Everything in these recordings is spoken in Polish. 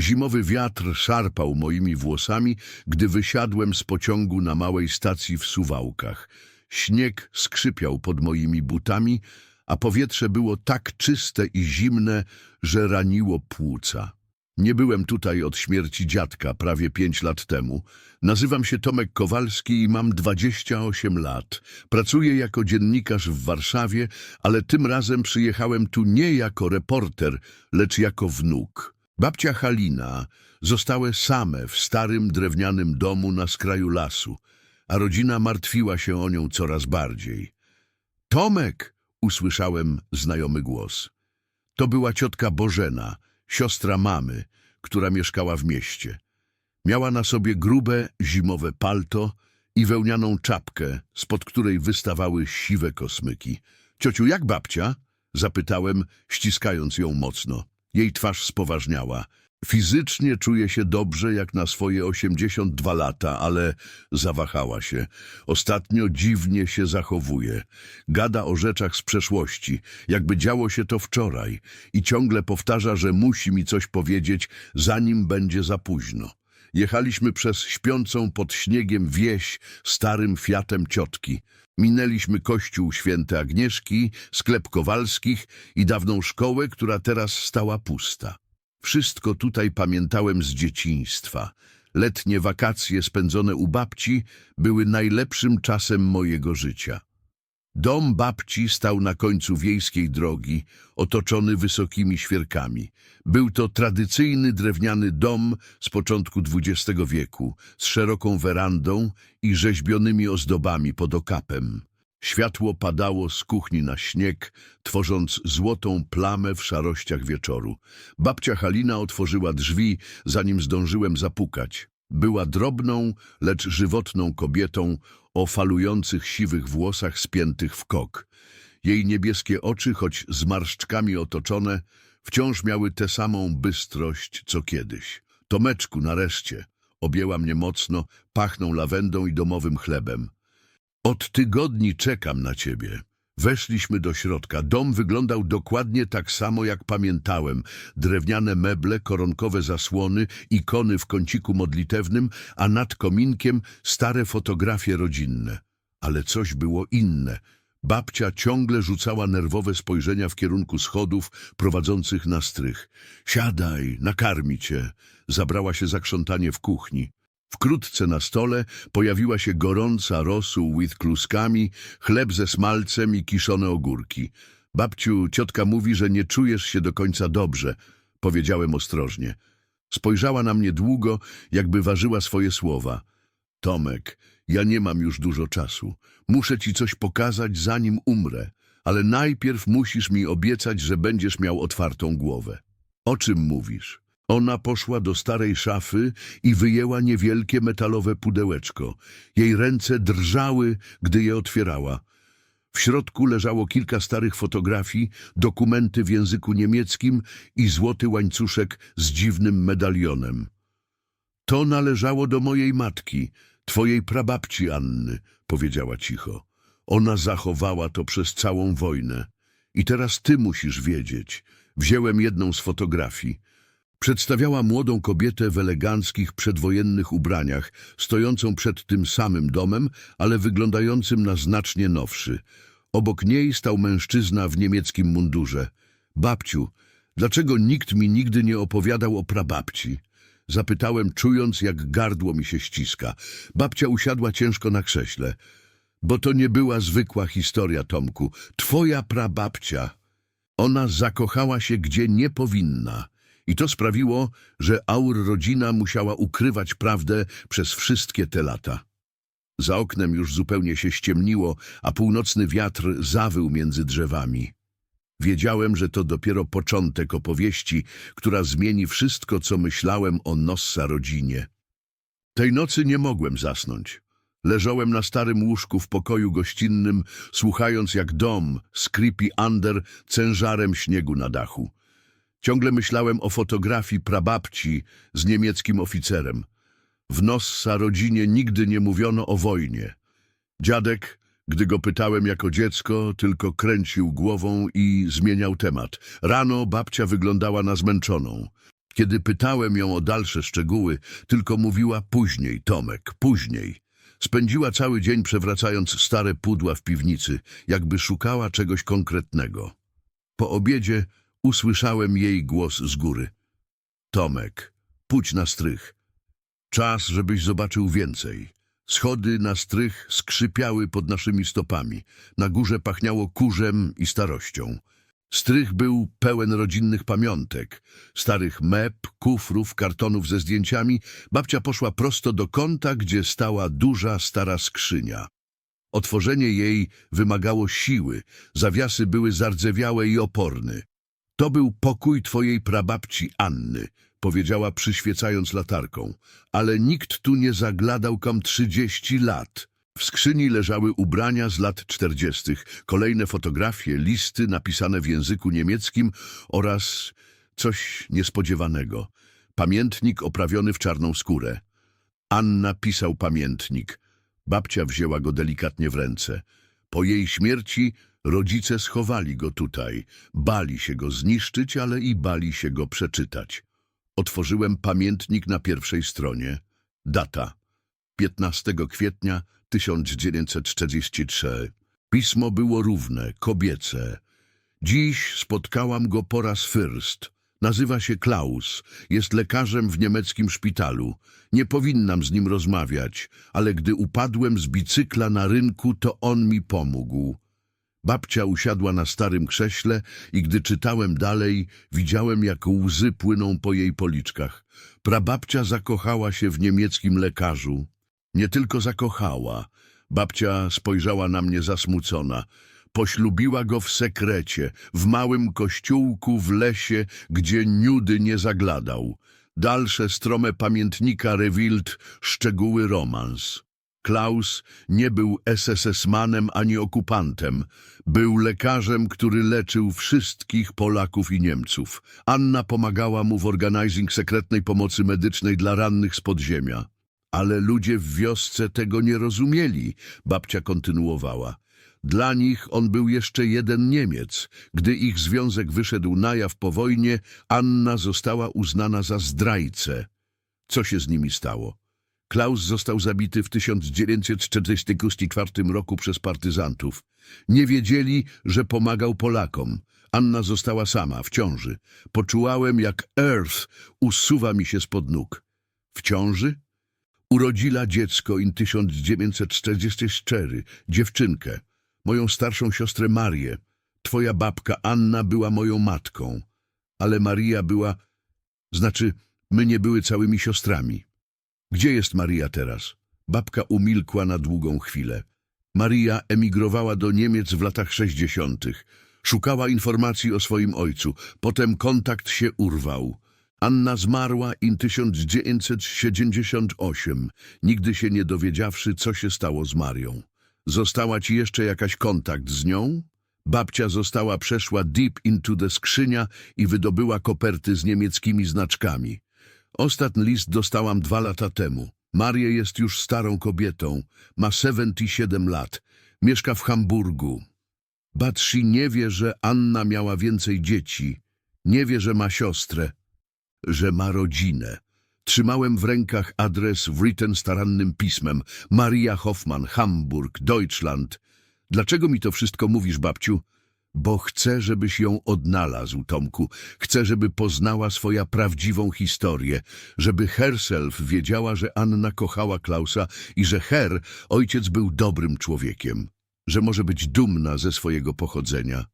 Zimowy wiatr szarpał moimi włosami, gdy wysiadłem z pociągu na małej stacji w Suwałkach. Śnieg skrzypiał pod moimi butami, a powietrze było tak czyste i zimne, że raniło płuca. Nie byłem tutaj od śmierci dziadka prawie pięć lat temu. Nazywam się Tomek Kowalski i mam 28 lat. Pracuję jako dziennikarz w Warszawie, ale tym razem przyjechałem tu nie jako reporter, lecz jako wnuk. Babcia Halina zostały same w starym drewnianym domu na skraju lasu, a rodzina martwiła się o nią coraz bardziej. Tomek! usłyszałem znajomy głos. To była ciotka Bożena, siostra mamy, która mieszkała w mieście. Miała na sobie grube, zimowe palto i wełnianą czapkę, spod której wystawały siwe kosmyki. Ciociu, jak babcia? Zapytałem, ściskając ją mocno. Jej twarz spoważniała. Fizycznie czuje się dobrze jak na swoje 82 lata, ale zawahała się. Ostatnio dziwnie się zachowuje. Gada o rzeczach z przeszłości, jakby działo się to wczoraj i ciągle powtarza, że musi mi coś powiedzieć, zanim będzie za późno. Jechaliśmy przez śpiącą pod śniegiem wieś starym Fiatem ciotki. Minęliśmy kościół święte Agnieszki, sklep Kowalskich i dawną szkołę, która teraz stała pusta. Wszystko tutaj pamiętałem z dzieciństwa. Letnie wakacje spędzone u babci były najlepszym czasem mojego życia. Dom babci stał na końcu wiejskiej drogi, otoczony wysokimi świerkami. Był to tradycyjny drewniany dom z początku XX wieku, z szeroką werandą i rzeźbionymi ozdobami pod okapem. Światło padało z kuchni na śnieg, tworząc złotą plamę w szarościach wieczoru. Babcia Halina otworzyła drzwi, zanim zdążyłem zapukać. Była drobną, lecz żywotną kobietą o falujących siwych włosach spiętych w kok. Jej niebieskie oczy, choć zmarszczkami otoczone, wciąż miały tę samą bystrość, co kiedyś. Tomeczku, nareszcie. Objęła mnie mocno, pachną lawendą i domowym chlebem. Od tygodni czekam na ciebie. Weszliśmy do środka. Dom wyglądał dokładnie tak samo, jak pamiętałem. Drewniane meble, koronkowe zasłony, ikony w kąciku modlitewnym, a nad kominkiem stare fotografie rodzinne. Ale coś było inne. Babcia ciągle rzucała nerwowe spojrzenia w kierunku schodów prowadzących na strych. Siadaj, nakarmi cię. Zabrała się za krzątanie w kuchni. Wkrótce na stole pojawiła się gorąca rosół with kluskami, chleb ze smalcem i kiszone ogórki. Babciu, ciotka mówi, że nie czujesz się do końca dobrze, powiedziałem ostrożnie. Spojrzała na mnie długo, jakby ważyła swoje słowa. Tomek, ja nie mam już dużo czasu. Muszę ci coś pokazać, zanim umrę, ale najpierw musisz mi obiecać, że będziesz miał otwartą głowę. O czym mówisz? Ona poszła do starej szafy i wyjęła niewielkie metalowe pudełeczko. Jej ręce drżały, gdy je otwierała. W środku leżało kilka starych fotografii, dokumenty w języku niemieckim i złoty łańcuszek z dziwnym medalionem. To należało do mojej matki, twojej prababci Anny, powiedziała cicho. Ona zachowała to przez całą wojnę. I teraz ty musisz wiedzieć. Wziąłem jedną z fotografii. Przedstawiała młodą kobietę w eleganckich przedwojennych ubraniach, stojącą przed tym samym domem, ale wyglądającym na znacznie nowszy. Obok niej stał mężczyzna w niemieckim mundurze. Babciu, dlaczego nikt mi nigdy nie opowiadał o prababci? Zapytałem, czując, jak gardło mi się ściska. Babcia usiadła ciężko na krześle. Bo to nie była zwykła historia, Tomku. Twoja prababcia. Ona zakochała się gdzie nie powinna. I to sprawiło, że Aur rodzina musiała ukrywać prawdę przez wszystkie te lata. Za oknem już zupełnie się ściemniło, a północny wiatr zawył między drzewami. Wiedziałem, że to dopiero początek opowieści, która zmieni wszystko, co myślałem o Nossa rodzinie. Tej nocy nie mogłem zasnąć. Leżałem na starym łóżku w pokoju gościnnym, słuchając jak dom, Creepy under, cężarem śniegu na dachu. Ciągle myślałem o fotografii prababci z niemieckim oficerem. W Nossa rodzinie nigdy nie mówiono o wojnie. Dziadek, gdy go pytałem jako dziecko, tylko kręcił głową i zmieniał temat. Rano babcia wyglądała na zmęczoną. Kiedy pytałem ją o dalsze szczegóły, tylko mówiła później, Tomek, później. Spędziła cały dzień przewracając stare pudła w piwnicy, jakby szukała czegoś konkretnego. Po obiedzie usłyszałem jej głos z góry. Tomek, pójdź na strych. Czas, żebyś zobaczył więcej. Schody na strych skrzypiały pod naszymi stopami. Na górze pachniało kurzem i starością. Strych był pełen rodzinnych pamiątek. Starych mep, kufrów, kartonów ze zdjęciami. Babcia poszła prosto do kąta, gdzie stała duża, stara skrzynia. Otworzenie jej wymagało siły. Zawiasy były zardzewiałe i oporne. To był pokój twojej prababci Anny, powiedziała przyświecając latarką. Ale nikt tu nie zagladał kom trzydzieści lat. W skrzyni leżały ubrania z lat czterdziestych, kolejne fotografie, listy napisane w języku niemieckim oraz coś niespodziewanego. Pamiętnik oprawiony w czarną skórę. Anna pisał pamiętnik. Babcia wzięła go delikatnie w ręce. Po jej śmierci rodzice schowali go tutaj. Bali się go zniszczyć, ale i bali się go przeczytać. Otworzyłem pamiętnik na pierwszej stronie. Data. 15 kwietnia 1943. Pismo było równe, kobiece. Dziś spotkałam go po raz first. Nazywa się Klaus, jest lekarzem w niemieckim szpitalu. Nie powinnam z nim rozmawiać, ale gdy upadłem z bicykla na rynku, to on mi pomógł. Babcia usiadła na starym krześle i gdy czytałem dalej, widziałem jak łzy płyną po jej policzkach. Prababcia zakochała się w niemieckim lekarzu. Nie tylko zakochała. Babcia spojrzała na mnie zasmucona. Poślubiła go w sekrecie, w małym kościółku w lesie, gdzie niudy nie zagladał. Dalsze strome pamiętnika Rewild, szczegóły romans. Klaus nie był SS-manem ani okupantem. Był lekarzem, który leczył wszystkich Polaków i Niemców. Anna pomagała mu w organizing sekretnej pomocy medycznej dla rannych z podziemia. Ale ludzie w wiosce tego nie rozumieli, babcia kontynuowała. Dla nich on był jeszcze jeden Niemiec. Gdy ich związek wyszedł na jaw po wojnie, Anna została uznana za zdrajcę. Co się z nimi stało? Klaus został zabity w 1944 roku przez partyzantów. Nie wiedzieli, że pomagał Polakom. Anna została sama, w ciąży. Poczułem, jak Earth usuwa mi się spod nóg. W ciąży? Urodziła dziecko in 1944, dziewczynkę, moją starszą siostrę Marię. Twoja babka Anna była moją matką, ale Maria była... Znaczy, my nie były całymi siostrami. Gdzie jest Maria teraz? Babka umilkła na długą chwilę. Maria emigrowała do Niemiec w latach sześćdziesiątych. Szukała informacji o swoim ojcu. Potem kontakt się urwał. Anna zmarła in 1978, nigdy się nie dowiedziawszy, co się stało z Marią. Została ci jeszcze jakaś kontakt z nią? Babcia została przeszła deep into the skrzynia i wydobyła koperty z niemieckimi znaczkami. Ostatni list dostałam dwa lata temu. Maria jest już starą kobietą, ma 77 lat, mieszka w Hamburgu. Batsi nie wie, że Anna miała więcej dzieci, nie wie, że ma siostrę, że ma rodzinę. Trzymałem w rękach adres written starannym pismem. Maria Hoffmann, Hamburg, Deutschland. Dlaczego mi to wszystko mówisz, babciu? Bo chcę, żebyś ją odnalazł, Tomku. Chcę, żeby poznała swoją prawdziwą historię. Żeby herself wiedziała, że Anna kochała Klausa i że Her, ojciec, był dobrym człowiekiem. Że może być dumna ze swojego pochodzenia.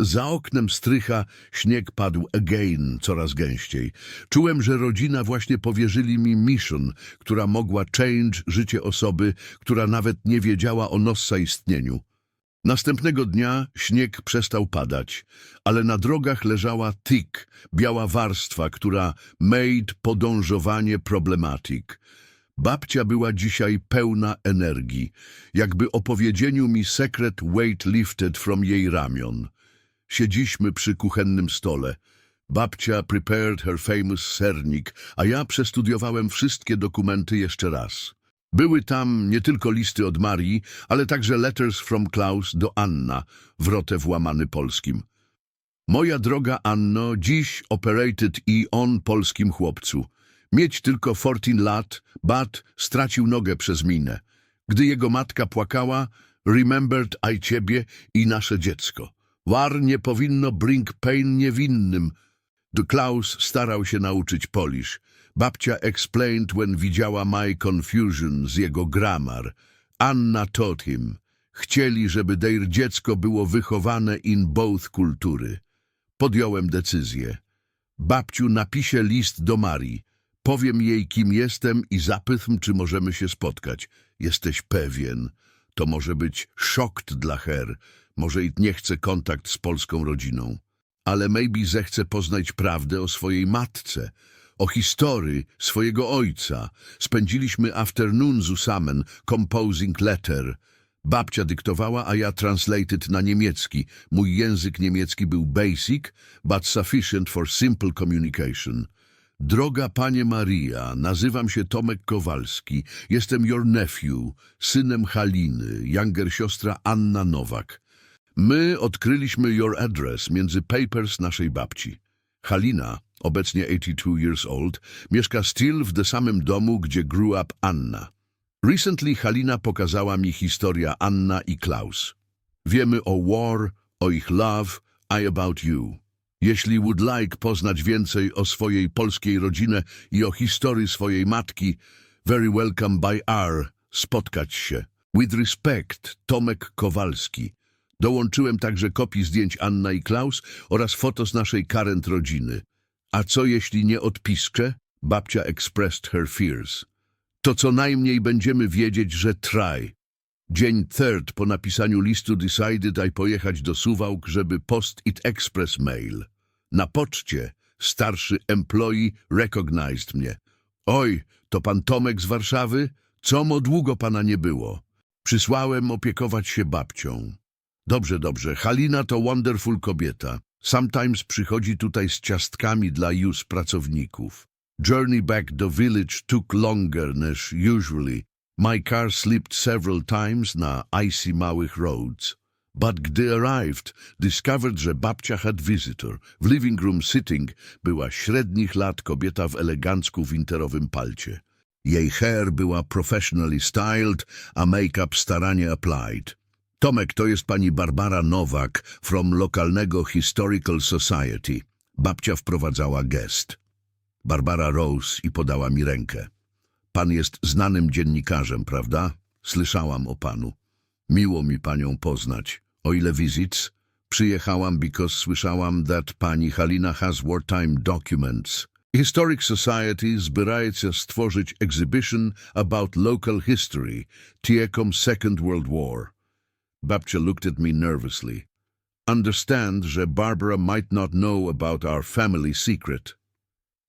Za oknem strycha śnieg padł again coraz gęściej. Czułem, że rodzina właśnie powierzyli mi mission, która mogła change życie osoby, która nawet nie wiedziała o Nossa istnieniu. Następnego dnia śnieg przestał padać, ale na drogach leżała thick, biała warstwa, która made podążowanie problematic. Babcia była dzisiaj pełna energii, jakby opowiedzieniu mi secret weight lifted from jej ramion. Siedziśmy przy kuchennym stole. Babcia prepared her famous sernik, a ja przestudiowałem wszystkie dokumenty jeszcze raz. Były tam nie tylko listy od Marii, ale także letters from Klaus do Anna, wrote włamany polskim. Moja droga Anno, dziś operated i on polskim chłopcu. Mieć tylko 14 lat, but stracił nogę przez minę. Gdy jego matka płakała, remembered I ciebie i nasze dziecko. War nie powinno bring pain niewinnym. The Klaus starał się nauczyć Polish. Babcia explained when widziała my confusion z jego grammar. Anna taught him. Chcieli, żeby their dziecko było wychowane in both kultury. Podjąłem decyzję. Babciu, napiszę list do Marii. Powiem jej, kim jestem i zapytam, czy możemy się spotkać. Jesteś pewien. To może być szokt dla her. Może i nie chce kontakt z polską rodziną. Ale maybe zechce poznać prawdę o swojej matce, o historii swojego ojca. Spędziliśmy afternoon zusammen, composing letter. Babcia dyktowała, a ja translated na niemiecki. Mój język niemiecki był basic, but sufficient for simple communication. Droga Panie Maria, nazywam się Tomek Kowalski. Jestem your nephew, synem Haliny, younger siostra Anna Nowak. My odkryliśmy your address między papers naszej babci. Halina, obecnie 82 years old, mieszka still w the samym domu, gdzie grew up Anna. Recently Halina pokazała mi historia Anna i Klaus. Wiemy o war, o ich love, I about you. Jeśli would like poznać więcej o swojej polskiej rodzinie i o historii swojej matki, very welcome by our, spotkać się. With respect, Tomek Kowalski. Dołączyłem także kopii zdjęć Anna i Klaus oraz foto z naszej current rodziny. A co jeśli nie odpiszę? Babcia expressed her fears. To co najmniej będziemy wiedzieć, że try. Dzień third po napisaniu listu decided I pojechać do Suwałk, żeby post it express mail. Na poczcie starszy employee recognized mnie. Oj, to pan Tomek z Warszawy? Co mo długo pana nie było? Przysłałem opiekować się babcią. Dobrze, dobrze. Halina to wonderful kobieta. Sometimes przychodzi tutaj z ciastkami dla już pracowników. Journey back do village took longer niż usually. My car slipped several times na icy małych roads. But gdy arrived, discovered, że babcia had visitor. W living room sitting była średnich lat kobieta w elegancku winterowym palcie. Jej hair była professionally styled, a make-up staranie applied. Tomek, to jest pani Barbara Nowak from lokalnego Historical Society. Babcia wprowadzała gest. Barbara rose i podała mi rękę. Pan jest znanym dziennikarzem, prawda? Słyszałam o panu. Miło mi panią poznać. O ile visits? Przyjechałam, because słyszałam that pani Halina has wartime documents. Historic Society zbieraje się stworzyć exhibition about local history, tiekom Second World War. Babcia looked at me nervously. Understand, że Barbara might not know about our family secret.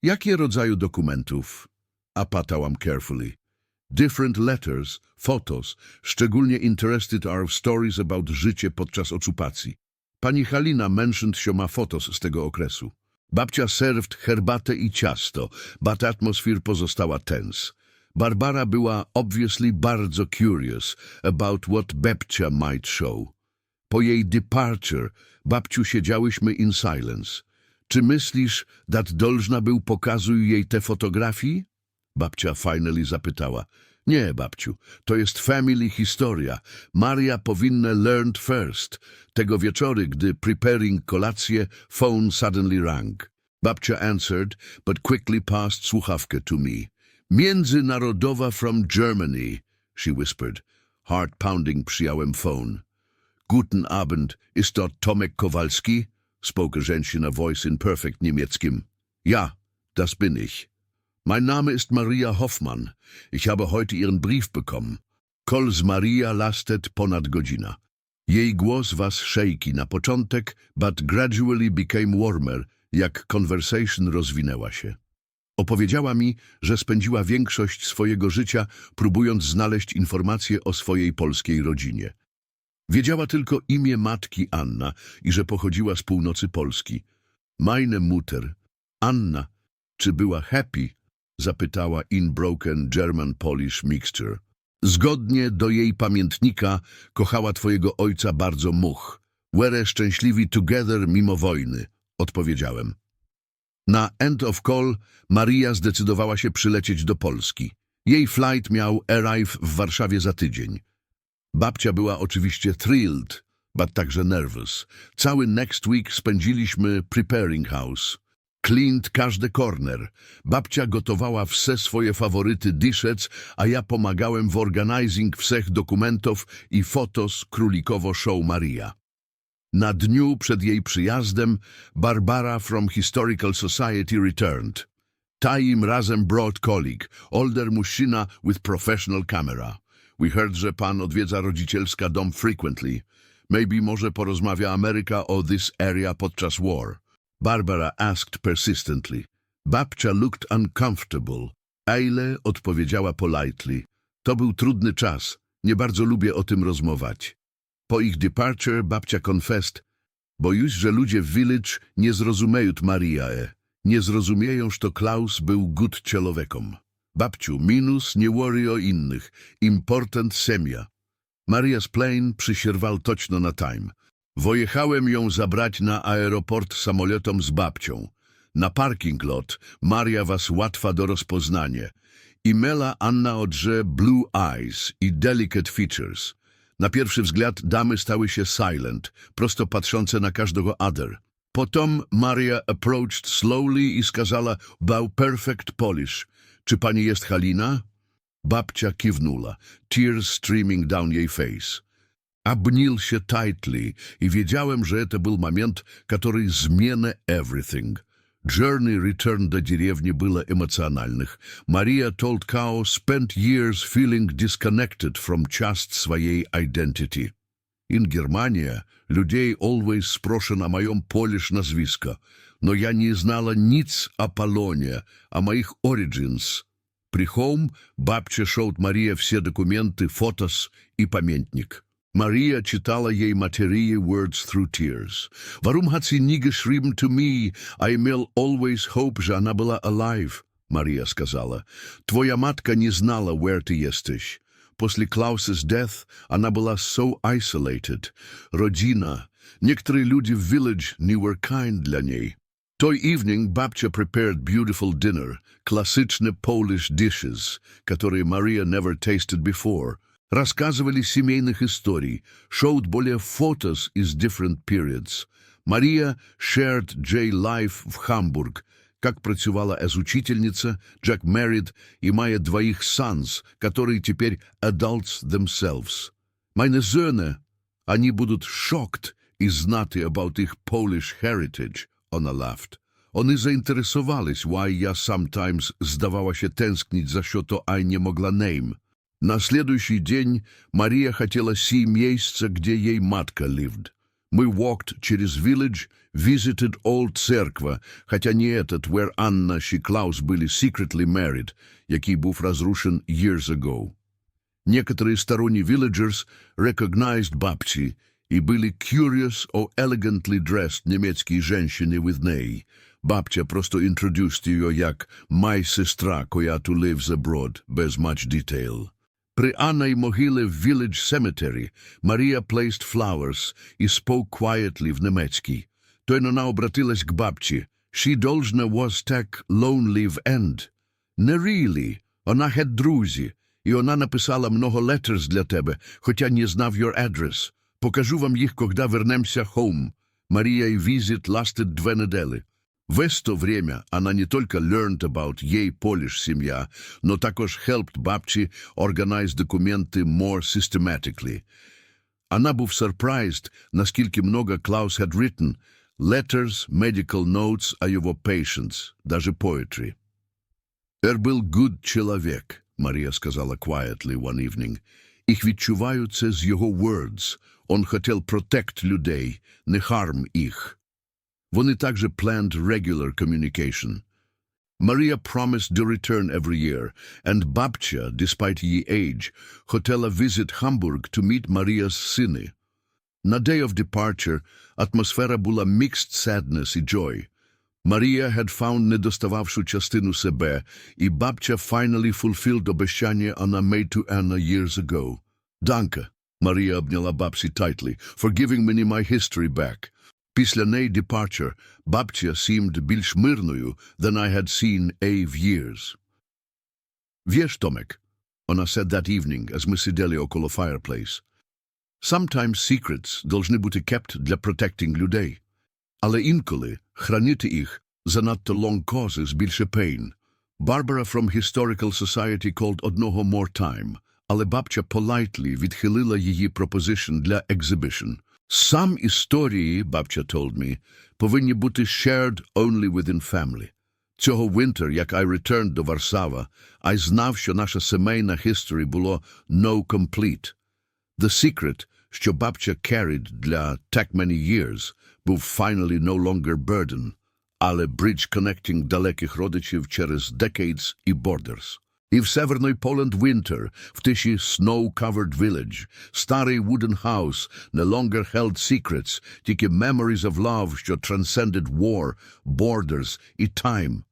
Jakie rodzaju dokumentów? Apatałam carefully. Different letters, photos, szczególnie interested are stories about życie podczas okupacji. Pani Halina mentioned sioma fotos z tego okresu. Babcia served herbatę i ciasto, but atmosphere pozostała tense. Barbara była obviously bardzo curious about what babcia might show. Po jej departure, babciu, siedziałyśmy in silence. Czy myślisz, dat dolżna był pokazuj jej te fotografii? Babcia finally zapytała. Nie, babciu, to jest family historia. Maria powinna learned first. Tego wieczory, gdy preparing kolację, phone suddenly rang. Babcia answered, but quickly passed słuchawkę to me. Międzynarodowa from Germany, she whispered. Heart pounding przyjąłem phone. Guten Abend, ist dort Tomek Kowalski? spoke a Женщина voice in perfect niemieckim. Ja, das bin ich. Mein Name ist Maria Hoffmann. Ich habe heute Ihren Brief bekommen. Kols Maria lastet ponad godzina. Jej głos was shaky na początek, but gradually became warmer, jak conversation rozwinęła się. Opowiedziała mi, że spędziła większość swojego życia próbując znaleźć informacje o swojej polskiej rodzinie. Wiedziała tylko imię matki Anna i że pochodziła z północy Polski. Meine Mutter, Anna, czy była happy? Zapytała in broken German-Polish mixture. Zgodnie do jej pamiętnika kochała twojego ojca bardzo much. Were szczęśliwi together mimo wojny, odpowiedziałem. Na End of Call Maria zdecydowała się przylecieć do Polski. Jej flight miał arrive w Warszawie za tydzień. Babcia była oczywiście thrilled, but także nervous. Cały next week spędziliśmy preparing house. Cleaned każdy corner. Babcia gotowała wse swoje faworyty dishes, a ja pomagałem w organizing wszech dokumentów i fotos królikowo show Maria. Na dniu przed jej przyjazdem Barbara from Historical Society returned. Ta im razem brought colleague, older mężczyzna with professional camera. We heard, że pan odwiedza rodzicielska dom frequently. Maybe może porozmawia Ameryka o this area podczas war. Barbara asked persistently. Babcia looked uncomfortable. Eile odpowiedziała politely. To był trudny czas. Nie bardzo lubię o tym rozmować. Po ich departure babcia confessed, bo już, że ludzie w village nie zrozumieją Mariae. Nie zrozumieją, że to Klaus był good człowiekom. Babciu, minus, nie worry o innych. Important semia. Maria's plane przysierwał točno na time. Wojechałem ją zabrać na aeroport samolotem z babcią. Na parking lot Maria was łatwa do rozpoznania. Imela Anna odrze blue eyes i delicate features. Na pierwszy wzgląd damy stały się silent, prosto patrzące na każdego other. Potom Maria approached slowly i skazała bał perfect Polish. Czy pani jest Halina? Babcia kiwnula, tears streaming down jej face. Обнял się tightly i wiedziałem, że to był moment, który zmieni everything. Journey return do деревни было. Maria told Kao spent years feeling disconnected from часть swojej identity. In Германии людей always спрошен о моем Polish nazwisko, но я не знала nic о Polonie, о моих origins. При home babcia showed Maria все документы, фотос и памятник. Maria czytała jej materię words through tears. Warum hat sie nie geschrieben to me? I miał always hope, że ona była alive. Maria сказала. Twoja matka nie znała, where ty jesteś. После Klaus's death ona była so isolated. Rodzina. Niektórzy ludzie w village nie were kind dla niej. Той evening babcia prepared beautiful dinner, klasyczne Polish dishes, которые Maria never tasted before. Рассказывали семейных историй, showed более photos из different periods. Maria shared J life в Hamburg, как працювала as учительница, Jack married и мая двоих sons, которые теперь adults themselves. Meine Söhne, они будут shocked и знати about их Polish heritage, ona laughed. Oni zainteresowались, why ja sometimes zdawała się tęsknić za що то I nie mogła name. На следующий день Мария хотела си miejsce, где ей матка lived. Мы walked через village, visited old церква, хотя не этот, where Анна и Клаус были secretly married, який був разрушен years ago. Некоторые сторонние villagers recognized бабці и были curious о elegantly dressed немецкие женщины with ней. Babcia prosto introduced ее як «my сестра, която lives abroad», без much detail. При Анной могиле в village cemetery Maria placed flowers и spoke quietly в немецький. То она обратилась к бабці. She должна was так lonely в end. Не really. Вона had друзі. І вона написала много letters для тебе, хоча не знав your address. Покажу вам їх, когда вернемся home. Мария и visit lasted две недели. В это время она не только learned about ей Polish семья, но також helped бабці organize документи more systematically. Она був surprised, наскільки много Клаус had written, letters, medical notes о его patients, даже poetry. «Er был good чоловік», Марія сказала quietly one evening. «Їх відчуваю це з його words. Он хотів protect людей, не harm їх». Вони также planned regular communication. Maria promised to return every year, and Babcia, despite її age, хотела visit Hamburg to meet Maria's сини. На day of departure атмосфера була mixed sadness і joy. Maria had found недостававшу частину себе, і Babcia finally fulfilled обещання она made to Anna years ago. Danke. Марія обняла бабці tightly, for giving mені my history back. Після неї departure бабця seemed більш мирною than I had seen A в years. Вєш, Томек, вона said that evening, as ми сиділи около fireplace. Sometimes secrets должны бути kept для protecting людей. Але інколи хранити їх занадто long causes більше pain. Barbara from Historical Society called одного more time, але бабча politely відхилила її proposition для exhibition. Сам історії, бабча told me, повинні бути shared only within family. Цього winter, як I returned до Варсава, I знав, що наша сімейна history було no complete. The secret, що бабча carried для так many years, був finally no longer burden, але bridge connecting далеких родичів через decades і borders. I w severnej Poland winter, w tysi snow-covered village, stary wooden house, no longer held secrets, tylko memories of love, що transcended war, borders i time.